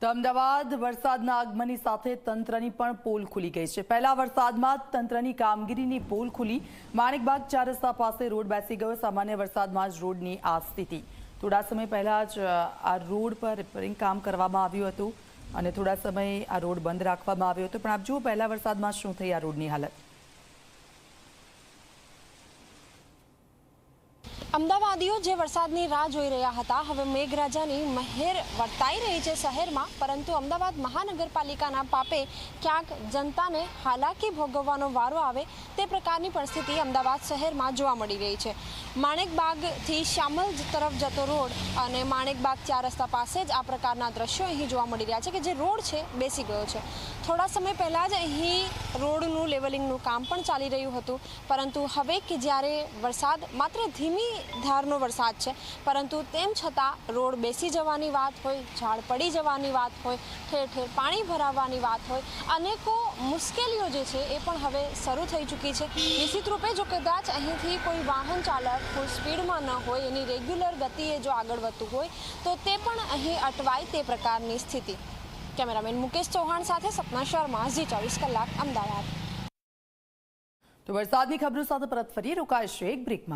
તો અમદાવાદ વરસાદના આગમનની સાથે તંત્રની પણ પોલ ખુલી ગઈ છે. પહેલા વરસાદમાં તંત્રની કામગીરીની પોલ ખુલી. માણેકબાગ ચાર રસ્તા પાસે રોડ બેસી ગયો. સામાન્ય વરસાદમાં જ રોડની આ સ્થિતિ. થોડા સમય પહેલાં જ આ રોડ પર રિપેરિંગ કામ કરવામાં આવ્યું હતું અને થોડા સમય આ રોડ બંધ રાખવામાં આવ્યો હતો. પણ આપ જુઓ, પહેલા વરસાદમાં શું થઈ આ રોડની હાલત. અમદાવાદીઓ જે વરસાદની રાહ જોઈ રહ્યા હતા, હવે મેઘરાજાની મહેર વર્તાઈ રહી છે શહેરમાં, પરંતુ અમદાવાદ મહાનગરપાલિકાના પાપે ક્યાંક જનતાને હાલાકી ભોગવવાનો વારો આવે તે પ્રકારની પરિસ્થિતિ અમદાવાદ શહેરમાં જોવા મળી રહી છે. માણેકબાગથી શ્યામલ તરફ જતો રોડ અને માણેકબાગ ચાર રસ્તા પાસે જ આ પ્રકારના દ્રશ્યો અહીં જોવા મળી રહ્યા છે કે જે રોડ છે, બેસી ગયો છે. થોડા સમય પહેલાં જ અહીં રોડનું લેવલિંગનું કામ પણ ચાલી રહ્યું હતું. પરંતુ હવે કે જ્યારે વરસાદ, માત્ર ધીમી ધારનો વરસાદ છે, પરંતુ તેમ છતાં રોડ બેસી જવાની વાત હોય, ઝાડ પડી જવાની વાત હોય, ઠેર ઠેર પાણી ભરાવાની વાત હોય, અનેકો મુશ્કેલીઓ જે છે એ પણ હવે શરૂ થઈ ચૂકી છે. નિશ્ચિત રૂપે જો કદાચ અહીંથી કોઈ વાહન ચાલક ફૂલ સ્પીડમાં ન હોય, એની રેગ્યુલર ગતિએ જો આગળ વધતું હોય, તો તે પણ અહીં અટવાય તે પ્રકારની સ્થિતિ. કેમેરામેન મુકેશ ચૌહાણ સાથે સપના શર્મા, ઝી ચોવીસ કલાક, અમદાવાદ. તો વરસાદની ખબરો સાથે પરત ફરી રોકાશે એક બ્રેકમાં.